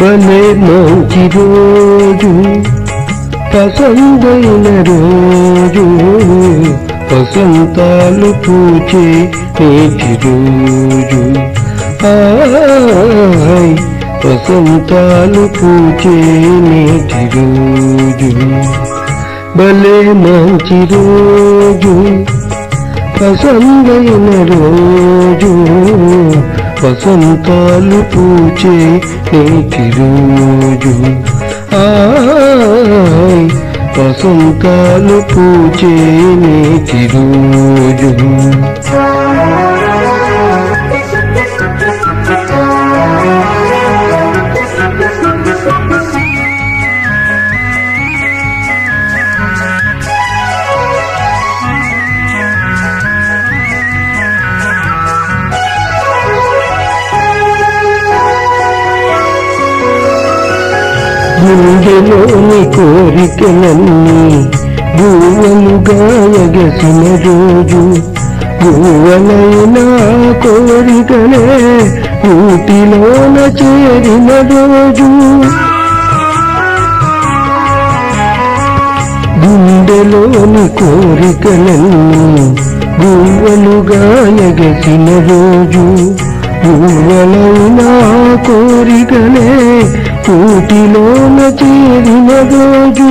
భలే మంచి రోజు పసందైన రోజు వసంతాలు పూచే నేటి రోజు. వసంతాలు పూచే నేటి రోజు. భలే మంచి రోజు పసందైన రోజు వసంతాలు పూచే నేటి రోజు వసంతాలు పూచే నేటి రోజు గుండెలోని కోరికలన్నీ గువ్వలుగా ఎగసిన రోజు. గువ్వలైన కోరికలే ఊటిలోన చేరిన రోజు. గుండెలోని కోరికలన్నీ గువ్వలుగా ఎగసిన రోజు. గువ్వలైన కోరికలే కూటిలోన చేరిన రోజు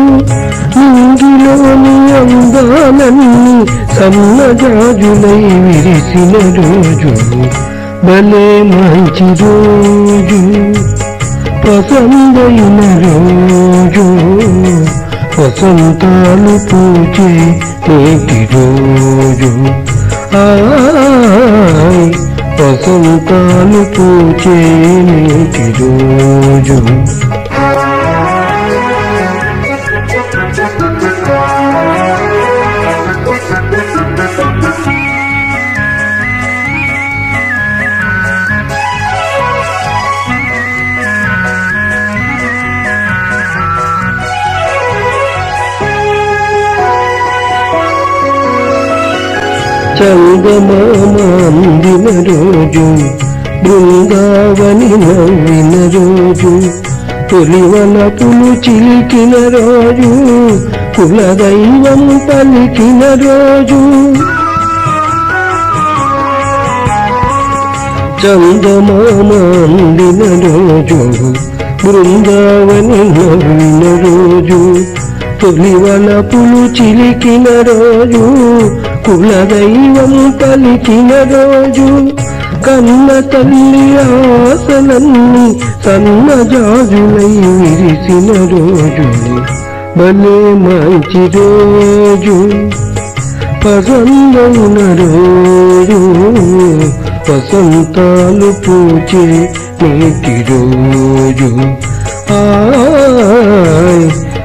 నింగిలోని అందాలన్నీ సన్నజాజులై విరిసిన రోజు. భలే మంచి రోజు పసందైన రోజు. వసంతాలు పూచే నేటి రోజు. వసంతాలు పూచే చందమామ రోజు బృందావని నవ్విన రోజు తొలివల పులు చిలికిన రోజు కులదైవం పలికిన రోజు. చందమామాందిన రోజు బృందావని నవ్విన రోజు తొలివల పులు చిలికిన రోజు కులదైవం పలికిన రోజు కన్న తల్లి ఆశలన్నీ సన్నజాజులై విరిసిన రోజు. భలే మంచి రోజు. పసందమున రోజు వసంతాలు పూచే నేటి రోజు. ఆయ్